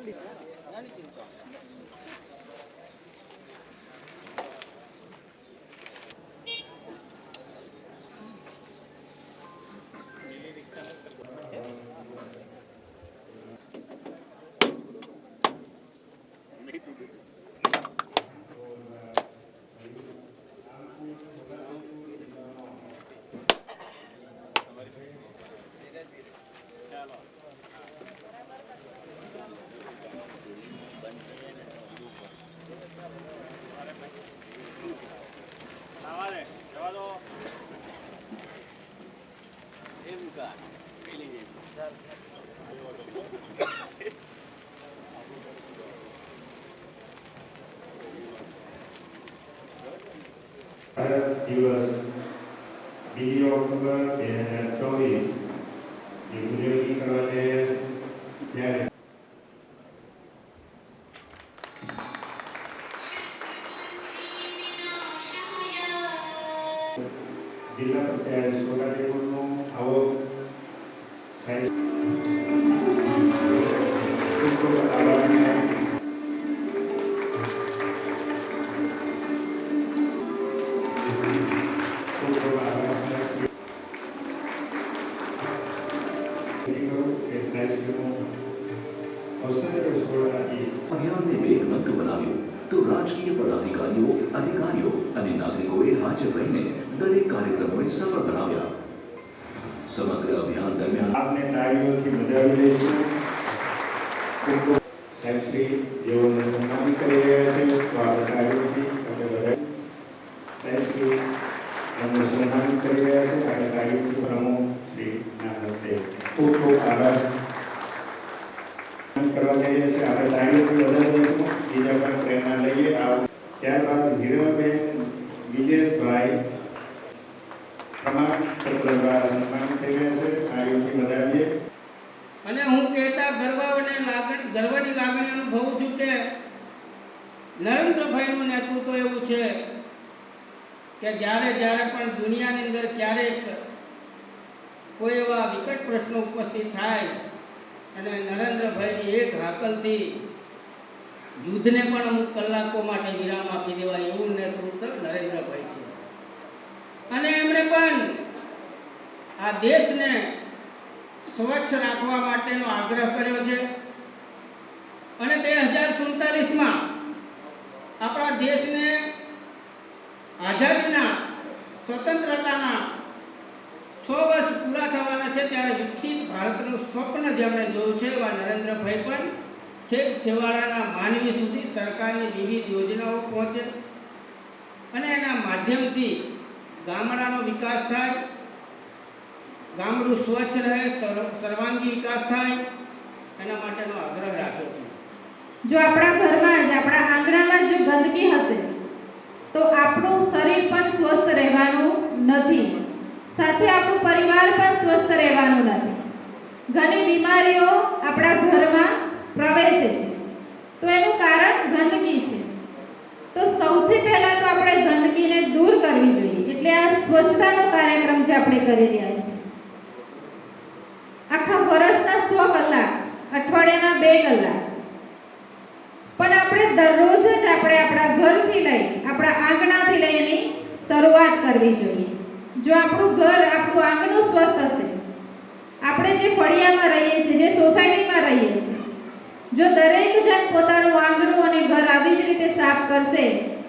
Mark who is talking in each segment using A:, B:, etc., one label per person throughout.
A: 빨리. દિવસ બીજી ઓક્ટોબર બે હજાર ચોવીસ એ ઉજવણી કરવા જઈ રહ્યા છે ત્યારે જિલ્લા પંચાયત છોટાઉદેપુરનો આવો
B: અભિયાનને વેગવંત બનાવ્યું તો રાજકીય પદાધિકારીઓ અધિકારીઓ અને નાગરિકોએ હાજર રહીને દરેક કાર્યક્રમોને સફળ બનાવ્યા સમગ્ર અભિયાન દરમિયાન
A: આપને તાળીઓથી વધાવી દઈશું ખૂબ ખૂબ સાહેબશ્રી જેઓને સન્માન કરી રહ્યા છે તો આપણે તાળીઓથી આપણે વધાવી સાહેબશ્રી એમને સન્માન કરી રહ્યા છે આપણે તાળીઓથી પ્રમુખ શ્રીના હસ્તે ખૂબ ખૂબ આભાર કરવા જઈ રહ્યા છે આપણે તાળીઓથી વધાવી દઈશું બીજા પણ પ્રેરણા લઈએ આવો ત્યારબાદ હીરાબેન વિજેશભાઈ
C: અને હું કહેતા ગર્વ અને લાગણી ગર્વની લાગણી અનુભવું છું કે નરેન્દ્રભાઈનું નેતૃત્વ એવું છે કે જ્યારે જ્યારે પણ દુનિયાની અંદર ક્યારેક કોઈ એવા વિકટ પ્રશ્નો ઉપસ્થિત થાય અને નરેન્દ્રભાઈની એક હાકલથી યુદ્ધને પણ અમુક કલાકો માટે વિરામ આપી દેવાય એવું નેતૃત્વ નરેન્દ્રભાઈ છે અને એમણે પણ આ દેશને સ્વચ્છ રાખવા માટેનો આગ્રહ કર્યો છે. અને બે હજાર સુડતાલીસમાં આપણા દેશને આઝાદીના સ્વતંત્રતાના સો વર્ષ પૂરા થવાના છે ત્યારે વિકસિત ભારતનું સ્વપ્ન જેમણે જોયું છે એવા નરેન્દ્રભાઈ પણ છેક છેવાડાના માનવી સુધી સરકારની વિવિધ યોજનાઓ પહોંચે. અને એના માધ્યમથી ગામડાનો વિકાસ થાય. ગામડું સ્વચ્છ રહે, સર્વ- સર્વાંગી વિકાસ થાય, એના માટેનો આગ્રહ રાખ્યો છે.
D: જો આપણા ઘરમાં જ, આપણા આંગણામાં જો ગંદકી હશે, તો આપણું શરીર પણ સ્વસ્થ રહેવાનું નથી. સાથે આપણું પરિવાર પણ સ્વસ્થ રહેવાનું નથી. ઘણી બીમારીઓ આપણા ઘરમાં પ્રવેશે છે. તો એનું કારણ ગંદકી છે. તો સૌથી પહેલા તો આપણે ગંદકીને દૂર કરવી જોઈએ. એટલે આ સ્વચ્છતાનો કાર્યક્રમ જે આપણે કરી રહ્યા છીએ આખા વર્ષના સો કલાક અઠવાડિયાના બે કલાક પણ આપણે દરરોજ જ આપણે આપણા ઘરથી લઈ, આપણા આંગણાથી લઈ એની શરૂઆત કરવી જોઈએ. જો આપણું ઘર આપણું આંગણું સ્વસ્થ હશે, આપણે જે ફળિયામાં રહીએ છીએ, જે સોસાયટીમાં રહીએ છીએ, જો દરેક જણ પોતાનું આંગણું અને ઘર આવી જ રીતે સાફ કરશે,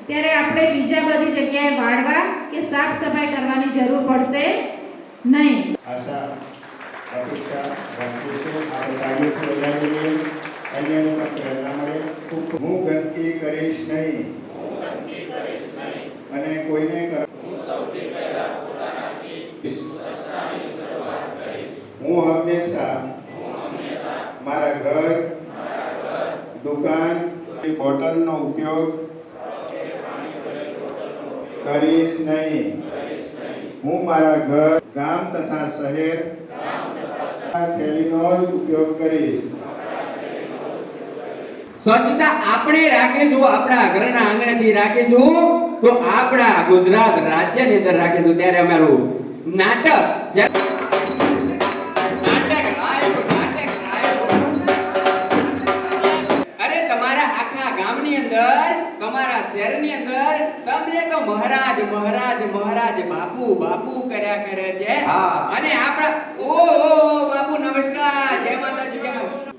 D: ત્યારે આપણે બીજા બધી જગ્યાએ વાળવા કે સાફ સફાઈ કરવાની જરૂર પડશે નહીં.
A: આપણે તાળીઓથી વધાવીએ અન્યને પણ પ્રેરણા મળે ખૂબ ખૂબ- હું ગંદકી કરીશ નહીં અને કોઈને કર- હું હંમેશા મારા ઘર દુકાન બોટલનો ઉપયોગ કરીશ નહીં હું મારા ઘર, ગામ તથા શહેર
E: સ્વચ્છતા આપણે રાખીશું, આપણા ઘરના આંગણેથી રાખીશું, તો આપણા ગુજરાત રાજ્યની અંદર રાખીશું. ત્યારે અમારું નાટક આખા ગામની અંદર તમારા શહેરની અંદર તમને તો મહારાજ મહારાજ મહારાજ બાપુ બાપુ કર્યા કરે છે. અને આપણા ઓ બાપુ નમસ્કાર. જય માતાજી જય